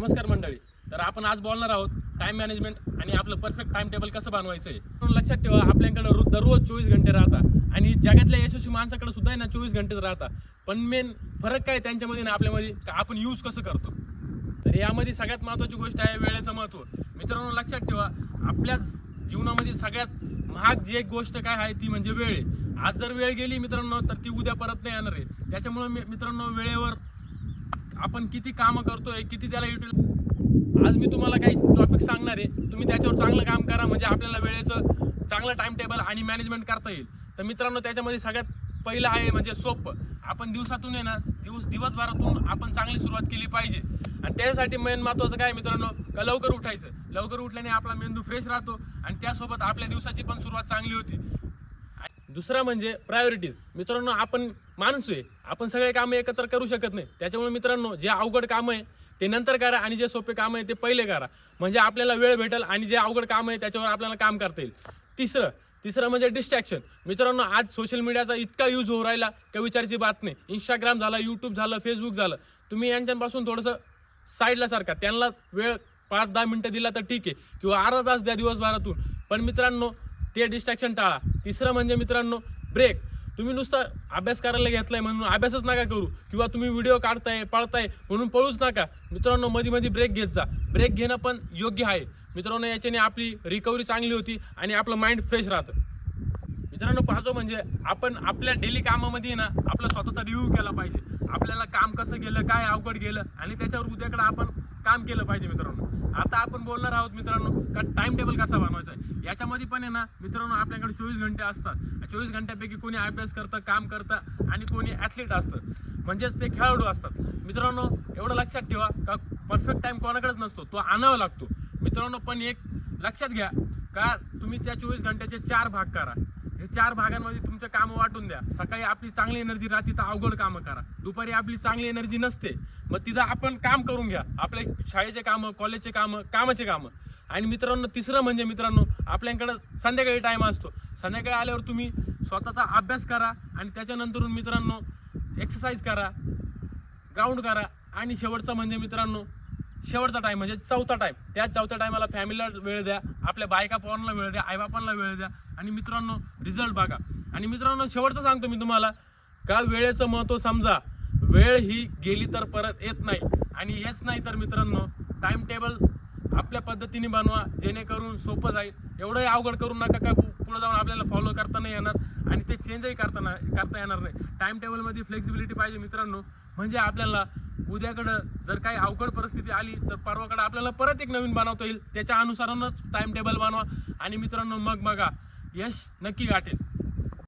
नमस्कार मंडळी. तर आपण आज बोलणार आहोत टाइम मॅनेजमेंट आणि आपलं परफेक्ट टाइम टेबल कसं बनवायचं आहे म्हणून लक्षात ठेवा आपल्याकडे रोज दररोज चोवीस घंटे राहतात. आणि जगातल्या यशस्वी माणसाकडे सुद्धा आहे ना चोवीस घंटेच राहतात. पण मेन फरक काय त्यांच्यामध्ये ना आपल्यामध्ये? आपण यूज कसं करतो? तर यामध्ये सगळ्यात महत्त्वाची गोष्ट आहे वेळेचं महत्त्व मित्रांनो लक्षात ठेवा आपल्या जीवनामध्ये सगळ्यात महाग जी एक गोष्ट काय आहे ती म्हणजे वेळ आहे. आज जर वेळ गेली मित्रांनो तर ती उद्या परत नाही येणार आहे. त्याच्यामुळे मित्रांनो वेळेवर आपण किती कामं करतोय किती त्याला युटिल आज मी तुम्हाला काही टॉपिक सांगणार आहे. तुम्ही त्याच्यावर चांगलं काम करा म्हणजे आपल्याला वेळेचं चांगलं टाइम टेबल आणि मॅनेजमेंट करता येईल. तर मित्रांनो त्याच्यामध्ये सगळ्यात पहिलं आहे म्हणजे सोपं. आपण दिवसातून आहे ना दिवस दिवसभरातून आपण चांगली सुरुवात केली पाहिजे. आणि त्यासाठी मेन महत्वाचं काय मित्रांनो? का लवकर उठायचं? लवकर उठल्याने आपला मेंदू फ्रेश राहतो आणि त्यासोबत आपल्या दिवसाची पण सुरुवात चांगली होती. दुसरा म्हणजे प्रायोरिटीज मित्रांनो आपण माणूस आहे. आपण सगळे कामं एकत्र करू शकत नाही. त्याच्यामुळे मित्रांनो जे अवघड काम आहे ते नंतर करा आणि जे सोपे काम आहे ते पहिले करा. म्हणजे आपल्याला वेळ भेटेल आणि जे अवघड काम आहे त्याच्यावर आपल्याला काम करता येईल. तिसरं तिसरं म्हणजे डिस्ट्रॅक्शन मित्रांनो आज सोशल मीडियाचा इतका यूज होऊ राहिला का विचारची बात नाही. इंस्टाग्राम झालं यूट्यूब झालं फेसबुक झालं. तुम्ही यांच्यापासून थोडंसं साईडला सारखा त्यांना वेळ पाच दहा मिनटं दिला तर ठीक आहे. किंवा अर्धा तास द्या दिवसभरातून. पण मित्रांनो ते डिस्ट्रॅक्शन टाळा. तिसरं म्हणजे मित्रांनो ब्रेक तुम्ही नुसता अभ्यास करायला घेतलाय म्हणून अभ्यासच नका करू. किंवा तुम्ही व्हिडिओ काढताय पळताय म्हणून पळूच नका. मित्रांनो मध्ये मध्ये ब्रेक घेत जा. ब्रेक घेणं पण योग्य आहे. मित्रांनो याच्याने आपली रिकव्हरी चांगली होती आणि आपलं माइंड फ्रेश राहतं. मित्रांनो पाहतो म्हणजे आपण आपल्या डेली कामामध्ये ना आपला स्वतःचा रिव्ह्यू केला पाहिजे. आपल्याला काम कसं गेलं काय अवघड गेलं आणि त्याच्यावर उद्याकडे आपण काम केलं पाहिजे मित्रांनो. आता आपण बोलणार आहोत मित्रांनो का टाइम टेबल कसा बनवायचा आहे? याच्यामध्ये पण आहे ना मित्रांनो आपल्याकडे चोवीस घंटे असतात. चोवीस घंट्यापैकी कोणी अभ्यास करतं काम करतं आणि कोणी ॲथलीट असतं. म्हणजेच ते खेळाडू असतात. मित्रांनो एवढं लक्षात ठेवा का परफेक्ट टाइम कोणाकडेच नसतो तो आणावा लागतो. मित्रांनो पण एक लक्षात घ्या का तुम्ही त्या चोवीस घंट्याचे चार भाग करा. हे चार भागांमध्ये तुमचं कामं वाटून द्या. सकाळी आपली चांगली एनर्जी राहते तर अवघड कामं करा. दुपारी आपली चांगली एनर्जी नसते. मग तिथं आपण काम करून घ्या. आपल्या शाळेचे कामं कॉलेजचे कामं कामाचे कामं. आणि मित्रांनो तिसरं म्हणजे मित्रांनो आपल्याकडं संध्याकाळी टाइम असतो. संध्याकाळी आल्यावर तुम्ही स्वतःचा अभ्यास करा आणि त्याच्यानंतरून मित्रांनो एक्सरसाइज करा ग्राउंड करा. आणि शेवटचं म्हणजे मित्रांनो शेवटचा टाइम म्हणजे चौथा टाइम त्या चौथ्या टायमाला फॅमिलीला वेळ द्या आपल्या बायका पोरांना वेळ द्या आईबापांना वेळ द्या. आणि मित्रांनो रिझल्ट बघा. आणि मित्रांनो शेवटचं सांगतो मी तुम्हाला. का वेळेचं महत्त्व समजा. वेळ ही गेली तर परत येत नाही. आणि हेच नाही तर मित्रांनो टाइम टेबल आपल्या पद्धतीने बनवा जेणेकरून सोपं जाईल. एवढंही अवघड करू नका का पुढे जाऊन आपल्याला फॉलो करता नाही येणार. आणि ते चेंजही करताना करता येणार नाही. टाइम टेबलमध्ये फ्लेक्सिबिलिटी पाहिजे मित्रांनो. म्हणजे आपल्याला उद्याकडं जर काही अवघड परिस्थिती आली तर परवाकडं आपल्याला परत एक नवीन बनवता येईल. त्याच्या अनुसारानच टाइम टेबल बनवा. आणि मित्रांनो मग बघा यश नक्की गाठेल.